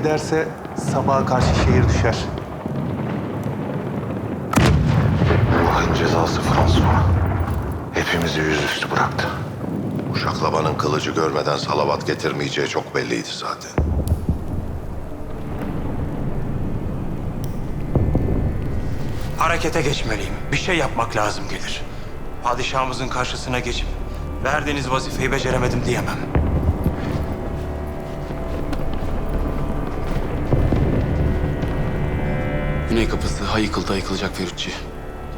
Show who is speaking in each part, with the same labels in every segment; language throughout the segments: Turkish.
Speaker 1: giderse sabaha karşı şehir düşer.
Speaker 2: Allah'ın cezası François. Hepimizi yüzüstü bıraktı. Bu şaklabanın kılıcı görmeden salavat getirmeyeceği çok belliydi zaten.
Speaker 3: Harekete geçmeliyim. Bir şey yapmak lazım gelir. Padişahımızın karşısına geçip verdiğiniz vazifeyi beceremedim diyemem.
Speaker 4: Güney kapısı ha yıkıldı yıkılacak Ferrucci.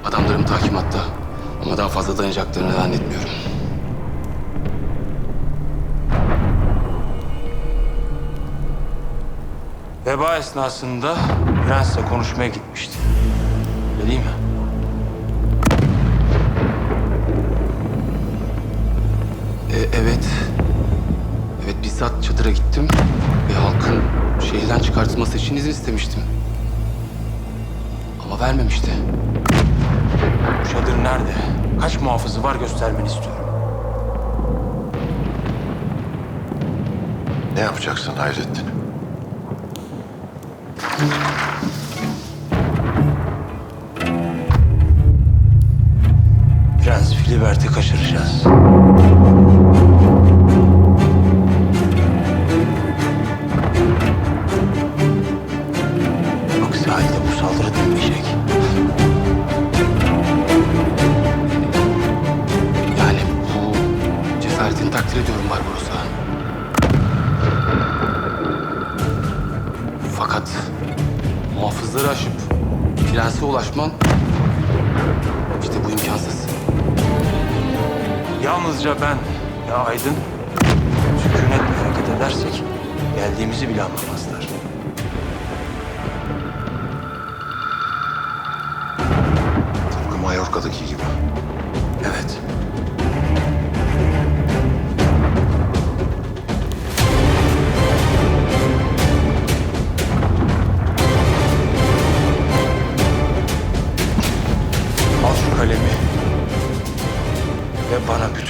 Speaker 4: Adamlarım takimatta. Ama daha fazla dayanacaklarını zannetmiyorum.
Speaker 3: Veba esnasında prensle konuşmaya gitmişti. Öyle değil mi?
Speaker 4: E, evet. Evet bizzat çadıra gittim. Ve halkın şehirden çıkartılması için izin istemiştim. Vermemişti.
Speaker 3: Bu çadır nerede? Kaç muhafızı var göstermeni istiyorum.
Speaker 2: Ne yapacaksın Hayrettin?
Speaker 3: Prens Filibert'i kaçıracağız. Aksi halde bu saldırı
Speaker 4: cesaretini takdir ediyorum Barbaros'a. Fakat muhafızları aşıp prense ulaşman işte bu imkansız.
Speaker 3: Yalnızca ben ve Aydın sükunetle hareket edersek geldiğimizi bile anlamazlar.
Speaker 2: Tıpkı Mallorca'daki gibi.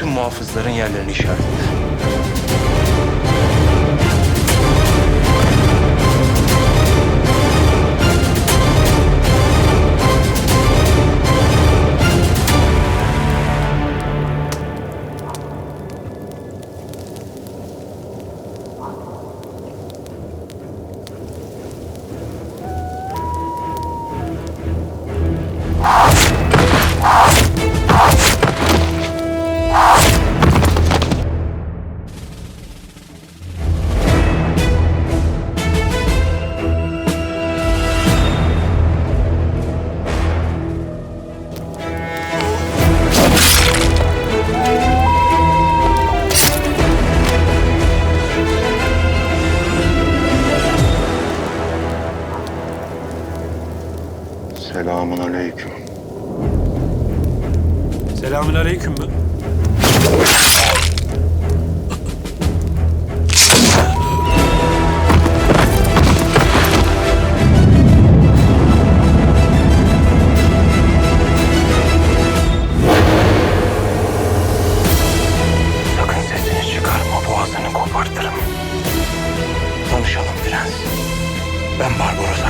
Speaker 3: Bütün muhafızların yerlerini işaretle.
Speaker 2: Selamun aleyküm.
Speaker 3: Selamün aleyküm mü? Sakın sesini çıkarma, boğazını kopartırım. Tanışalım prens. Ben Barbaros